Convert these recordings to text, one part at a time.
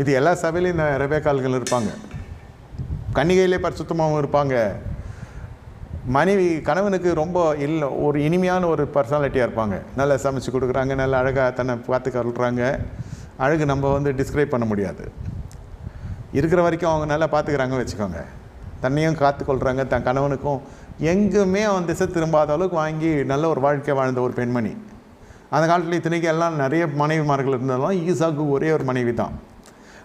இது எல்லா சபையிலையும் இந்த ரெபேக்கால்கள் இருப்பாங்க. கன்னிகையிலே பரிசுத்தமாகவும் இருப்பாங்க. மனைவி கணவனுக்கு ரொம்ப இல்லை ஒரு இனிமையான ஒரு பர்சனாலிட்டியாக இருப்பாங்க. நல்லா சமைச்சு கொடுக்குறாங்க நல்லா அழகாக தன்னை பார்த்து கருள்றாங்க. அழகு நம்ம வந்து டிஸ்கிரைப் பண்ண முடியாது. இருக்கிற வரைக்கும் அவங்க நல்லா பார்த்துக்கிறாங்க வச்சுக்கோங்க. தன்னையும் காத்துக்கொள்கிறாங்க தன் கணவனுக்கும். எங்குமே அவன் திசை திரும்பாத அளவுக்கு வாங்கி நல்ல ஒரு வாழ்க்கை வாழ்ந்த ஒரு பெண்மணி. அந்த காலத்தில் இத்தனைக்கு எல்லாம் நிறைய மனைவிமார்கள் இருந்தாலும் ஈசாக்கு ஒரே ஒரு மனைவி தான்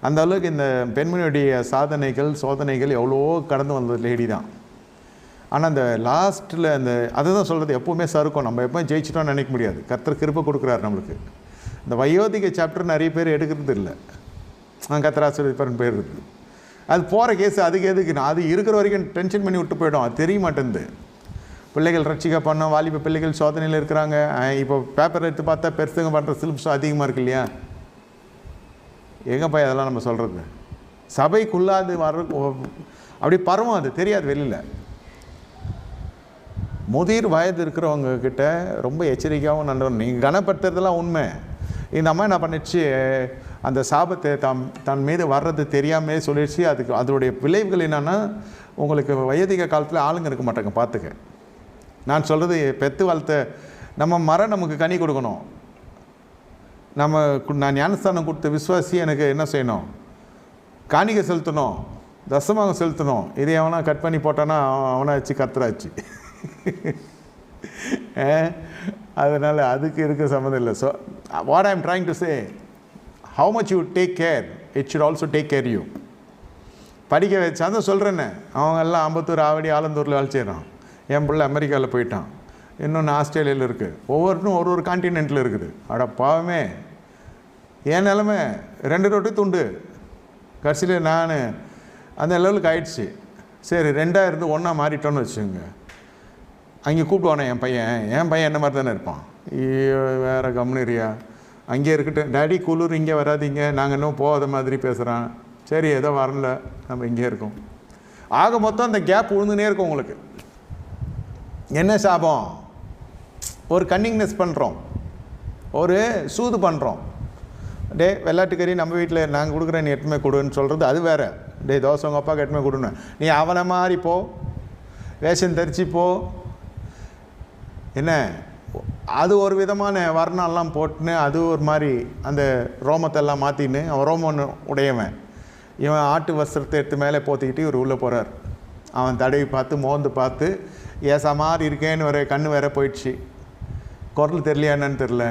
அந்த அளவுக்கு இந்த பெண்மணியுடைய சாதனைகள் சோதனைகள் எவ்வளவோ கடந்து வந்தது லேடி தான். ஆனால் அந்த லாஸ்ட்டில் அந்த அதுதான் சொல்கிறது எப்போவுமே சறுக்கும். நம்ம எப்போ ஜெயிச்சிட்டோம்னு நினைக்க முடியாது. கத்தர் கிருப்பை கொடுக்குறாரு நம்மளுக்கு. இந்த வயோதிக சாப்டர் நிறைய பேர் எடுக்கிறது இல்லை. கர்த்தர் ஆசிரியப்பரன் பேர் இருக்குது அது போகிற கேஸ் அதுக்கு எதுக்கு? நான் அது இருக்கிற வரைக்கும் டென்ஷன் பண்ணி விட்டு போயிடும். அது தெரிய மாட்டேங்குது. பிள்ளைகள் ரட்சிக்க பண்ணோம் வாலிப பிள்ளைகள் சோதனையில் இருக்கிறாங்க. இப்போ பேப்பர் எடுத்து பார்த்தா பெருசுங்க பண்ணுற சிலிப்ஸும் அதிகமாக இருக்கு இல்லையா? எங்கப்பா அதெல்லாம் நம்ம சொல்கிறது சபைக்குள்ளாது வர்ற அப்படி பரவும் அது தெரியாது வெளியில். முதிர் வயது இருக்கிறவங்க கிட்ட ரொம்ப எச்சரிக்கையாகவும் நல்லவன் நீங்கள் கனப்படுத்துறதெல்லாம் உண்மை. இந்த அம்மா என்ன பண்ணிச்சு அந்த சாபத்தை தம் தன் மீது வர்றது தெரியாமே சொல்லிடுச்சு. அதுக்கு அதோடைய விளைவுகள் என்னென்னா உங்களுக்கு வயதிக காலத்தில் ஆளுங்க இருக்க மாட்டாங்க பார்த்துக்க நான் சொல்கிறது பெத்து வளர்த்த நம்ம மரம் நமக்கு கனி கொடுக்கணும். நம்ம கு- நான் ஞானஸ்தானம் கொடுத்த விஸ்வாசி எனக்கு என்ன செய்யணும்? காணிக்கை செலுத்தணும். தசமாக செலுத்தணும். இதை அவனா கட் பண்ணி போட்டானா அவன் அவனை வச்சு கத்துறாச்சு. அதனால் அதுக்கு இருக்க சம்மந்தம் இல்லை. So what I'm trying trying to say how much you take care it should also take care you படிக்க வச்சா தான் சொல்கிறேன்னே அவங்க எல்லாம் அம்பத்தூர் ஆவடி ஆலந்தூரில் வேலை செய்கிறான் என் பிள்ளை அமெரிக்காவில் போயிட்டான். இன்னொன்று ஆஸ்திரேலியாவில் இருக்குது ஒவ்வொருத்தரும் ஒரு ஒரு கான்டினென்ட்டில் இருக்குது. அட பாவமே. என் நிலமை ரெண்டு ரொட்டி துண்டு. கடைசியில் நான் அந்த லெவலுக்கு ஆயிடுச்சு. சரி ரெண்டாக இருந்து ஒன்றா மாறிட்டோன்னு வச்சுக்கோங்க. அங்கே கூப்பிடுவானே என் பையன். என் பையன் என்ன மாதிரி தானே இருப்பான்? ஐயோ வேறு கம்முனிரியா அங்கே இருக்கட்டும். டேடி குளிர் இங்கே வராதீங்க. நாங்கள் இன்னும் போகாத மாதிரி பேசுகிறான் சரி ஏதோ வரல. நம்ம இங்கே இருக்கோம். ஆக மொத்தம் அந்த கேப் விழுந்துனே இருக்கும் உங்களுக்கு. என்ன சாபம்? ஒரு கன்னிங்னஸ் பண்ணுறோம் ஒரு சூது பண்ணுறோம் டே வெள்ளாட்டுக்கறி நம்ம வீட்டில் நாங்கள் கொடுக்குறேன் நீ எட்டுமே கொடுன்னு சொல்கிறது அது வேறு. டே தோசை உங்கள் அப்பாவுக்கு எட்டுமே கொடுன்னு. நீ அவனை மாதிரி போ. வேஷம் தரிச்சு போ. என்ன? அது ஒரு விதமான வர்ணம்லாம் போட்டுன்னு அது ஒரு மாதிரி அந்த ரோமத்தெல்லாம் மாற்றின்னு அவன் ரோமன் உடையவன். இவன் ஆட்டு வஸ்திரத்தை எடுத்து மேலே போத்திக்கிட்டு இவர் உள்ளே போகிறார் அவன் தடவி பார்த்து மோந்து பார்த்து ஏசா மாதிரி இருக்கேன்னு ஒரு கண் வேற போயிடுச்சு. குரல் தெரியலையா என்னன்னு தெரில